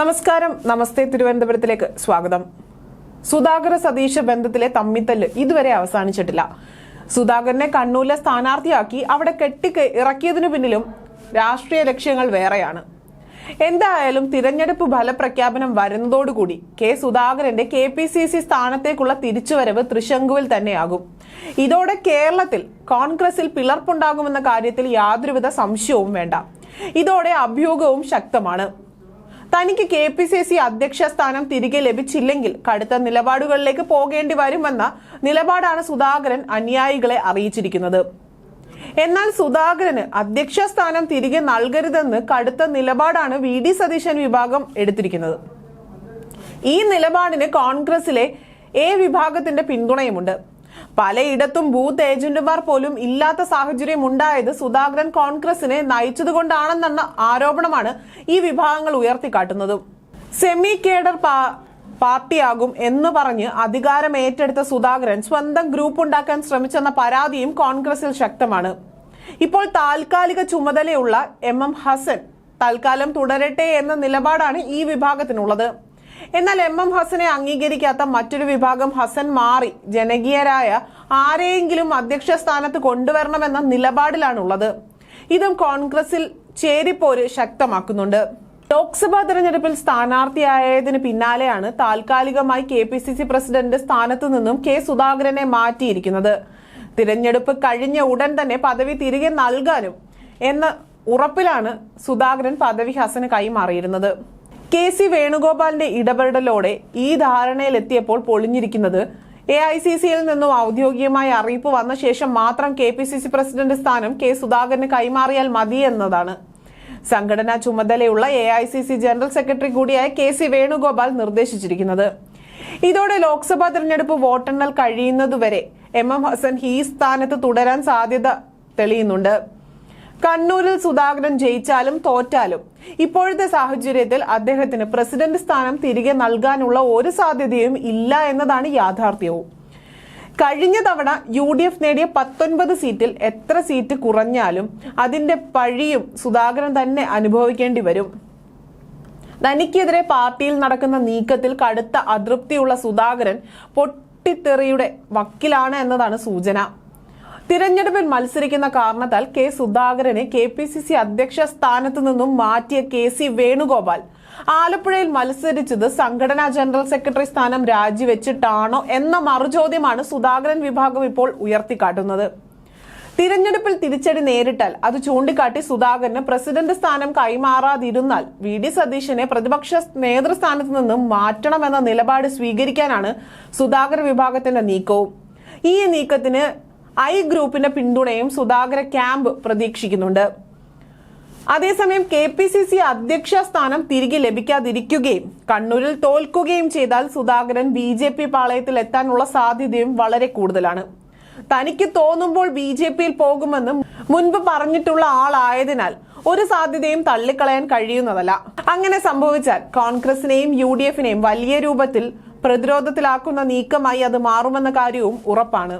നമസ്കാരം. നമസ്തേ തിരുവനന്തപുരത്തിലേക്ക് സ്വാഗതം. സുധാകര സതീശ ബന്ധത്തിലെ തമ്മിത്തല്ല് ഇതുവരെ അവസാനിച്ചിട്ടില്ല. സുധാകരനെ കണ്ണൂരിലെ സ്ഥാനാർത്ഥിയാക്കി അവിടെ കെട്ടി ഇറക്കിയതിനു പിന്നിലും രാഷ്ട്രീയ ലക്ഷ്യങ്ങൾ വേറെയാണ്. എന്തായാലും തിരഞ്ഞെടുപ്പ് ഫലപ്രഖ്യാപനം വരുന്നതോടുകൂടി കെ സുധാകരന്റെ കെ പി സി സി സ്ഥാനത്തേക്കുള്ള തിരിച്ചുവരവ് തൃശങ്കുവിൽ തന്നെയാകും. ഇതോടെ കേരളത്തിൽ കോൺഗ്രസിൽ പിളർപ്പുണ്ടാകുമെന്ന കാര്യത്തിൽ യാതൊരുവിധ സംശയവും വേണ്ട. ഇതോടെ അഭ്യൂഹവും ശക്തമാണ്. തനിക്ക് കെ പി സി സി അധ്യക്ഷ സ്ഥാനം തിരികെ ലഭിച്ചില്ലെങ്കിൽ കടുത്ത നിലപാടുകളിലേക്ക് പോകേണ്ടി വരുമെന്ന നിലപാടാണ് സുധാകരൻ അനുയായികളെ അറിയിച്ചിരിക്കുന്നത്. എന്നാൽ സുധാകരന് അധ്യക്ഷ സ്ഥാനം തിരികെ നൽകരുതെന്ന് കടുത്ത നിലപാടാണ് വി ഡി സതീശൻ വിഭാഗം എടുത്തിരിക്കുന്നത്. ഈ നിലപാടിന് കോൺഗ്രസിലെ എ വിഭാഗത്തിന്റെ പിന്തുണയുമുണ്ട്. പലയിടത്തും ബൂത്ത് ഏജന്റുമാർ പോലും ഇല്ലാത്ത സാഹചര്യം ഉണ്ടായത് സുധാകരൻ കോൺഗ്രസിനെ നയിച്ചതുകൊണ്ടാണെന്ന ആരോപണമാണ് ഈ വിഭാഗങ്ങൾ ഉയർത്തിക്കാട്ടുന്നത്. സെമി കേഡർ പാർട്ടിയാകും എന്ന് പറഞ്ഞ് അധികാരം ഏറ്റെടുത്ത സുധാകരൻ സ്വന്തം ഗ്രൂപ്പ് ഉണ്ടാക്കാൻ ശ്രമിച്ചെന്ന പരാതിയും കോൺഗ്രസിൽ ശക്തമാണ്. ഇപ്പോൾ താൽക്കാലിക ചുമതലയുള്ള എം എം ഹസൻ തൽക്കാലം തുടരട്ടെ എന്ന നിലപാടാണ് ഈ വിഭാഗത്തിനുള്ളത്. എന്നാൽ എം എം ഹസനെ അംഗീകരിക്കാത്ത മറ്റൊരു വിഭാഗം ഹസൻ മാറി. ജനകീയരായ ആരെയെങ്കിലും അധ്യക്ഷ സ്ഥാനത്ത് കൊണ്ടുവരണമെന്ന നിലപാടിലാണുള്ളത്. ഇതും കോൺഗ്രസിൽ ചേരിപ്പോര് ശക്തമാക്കുന്നുണ്ട്. ലോക്സഭാ തെരഞ്ഞെടുപ്പിൽ സ്ഥാനാർത്ഥിയായതിന് പിന്നാലെയാണ് താൽക്കാലികമായി K P C C president സ്ഥാനത്തു നിന്നും കെ സുധാകരനെ മാറ്റിയിരിക്കുന്നത്. തിരഞ്ഞെടുപ്പ് കഴിഞ്ഞ ഉടൻ തന്നെ പദവി തിരികെ നൽകാനും എന്ന ഉറപ്പിലാണ് സുധാകരൻ പദവി ഹസന് കൈമാറിയിരുന്നത്. കെ സി വേണുഗോപാലിന്റെ ഇടപെടലോടെ ഈ ധാരണയിലെത്തിയപ്പോൾ പൊളിഞ്ഞിരിക്കുന്നത് എ ഐ സി സിയിൽ നിന്നും ഔദ്യോഗികമായ അറിയിപ്പ് വന്ന ശേഷം മാത്രം K P C C president സ്ഥാനം കെ സുധാകരന് കൈമാറിയാൽ മതി എന്നതാണ്. സംഘടനാ ചുമതലയുള്ള A I C C general secretary കൂടിയായ കെ സി വേണുഗോപാൽ നിർദ്ദേശിച്ചിരിക്കുന്നത്. ഇതോടെ ലോക്സഭാ തെരഞ്ഞെടുപ്പ് വോട്ടെണ്ണൽ കഴിയുന്നതുവരെ എം എം ഹസൻ ഈ സ്ഥാനത്ത് തുടരാൻ സാധ്യത തെളിയുന്നുണ്ട്. കണ്ണൂരിൽ സുധാകരൻ ജയിച്ചാലും തോറ്റാലും ഇപ്പോഴത്തെ സാഹചര്യത്തിൽ അദ്ദേഹത്തിന് പ്രസിഡന്റ് സ്ഥാനം തിരികെ നൽകാനുള്ള ഒരു സാധ്യതയും ഇല്ല എന്നതാണ് യാഥാർത്ഥ്യവും. കഴിഞ്ഞ തവണ യു ഡി എഫ് നേടിയ പത്തൊൻപത് സീറ്റിൽ എത്ര സീറ്റ് കുറഞ്ഞാലും അതിന്റെ പഴിയും സുധാകരൻ തന്നെ അനുഭവിക്കേണ്ടി വരും. തനിക്കെതിരെ പാർട്ടിയിൽ നടക്കുന്ന നീക്കത്തിൽ കടുത്ത അതൃപ്തിയുള്ള സുധാകരൻ പൊട്ടിത്തെറിയുടെ വക്കിലാണ് എന്നതാണ് സൂചന. തിരഞ്ഞെടുപ്പിൽ മത്സരിക്കുന്ന കാരണത്താൽ കെ സുധാകരനെ കെ പി സി സി അധ്യക്ഷ സ്ഥാനത്തു നിന്നും മാറ്റിയ കെ സി വേണുഗോപാൽ. ആലപ്പുഴയിൽ മത്സരിച്ചത് സംഘടനാ ജനറൽ സെക്രട്ടറി സ്ഥാനം രാജിവെച്ചിട്ടാണോ എന്ന മറുചോദ്യമാണ് സുധാകരൻ വിഭാഗം ഇപ്പോൾ ഉയർത്തിക്കാട്ടുന്നത്. തിരഞ്ഞെടുപ്പിൽ തിരിച്ചടി നേരിട്ടാൽ അത് ചൂണ്ടിക്കാട്ടി സുധാകരന് പ്രസിഡന്റ് സ്ഥാനം കൈമാറാതിരുന്നാൽ വി ഡി സതീശനെ പ്രതിപക്ഷ നേതൃസ്ഥാനത്ത് നിന്നും മാറ്റണമെന്ന നിലപാട് സ്വീകരിക്കാനാണ് സുധാകർ വിഭാഗത്തിന്റെ നീക്കവും. ഈ നീക്കത്തിന് ഐ ഗ്രൂപ്പിന്റെ പിന്തുണയും സുധാകര ക്യാമ്പ് പ്രതീക്ഷിക്കുന്നുണ്ട്. അതേസമയം കെ പി സി സി അധ്യക്ഷ സ്ഥാനം തിരികെ ലഭിക്കാതിരിക്കുകയും കണ്ണൂരിൽ തോൽക്കുകയും ചെയ്താൽ സുധാകരൻ ബി ജെ പി പാളയത്തിൽ എത്താനുള്ള സാധ്യതയും വളരെ കൂടുതലാണ്. തനിക്ക് തോന്നുമ്പോൾ ബി ജെ പിയിൽ പോകുമെന്ന് മുൻപ് പറഞ്ഞിട്ടുള്ള ആളായതിനാൽ ഒരു സാധ്യതയും തള്ളിക്കളയാൻ കഴിയുന്നതല്ല. അങ്ങനെ സംഭവിച്ചാൽ കോൺഗ്രസിനെയും യു ഡി എഫിനെയും വലിയ രൂപത്തിൽ പ്രതിരോധത്തിലാക്കുന്ന നീക്കമായി അത് മാറുമെന്ന കാര്യവും ഉറപ്പാണ്.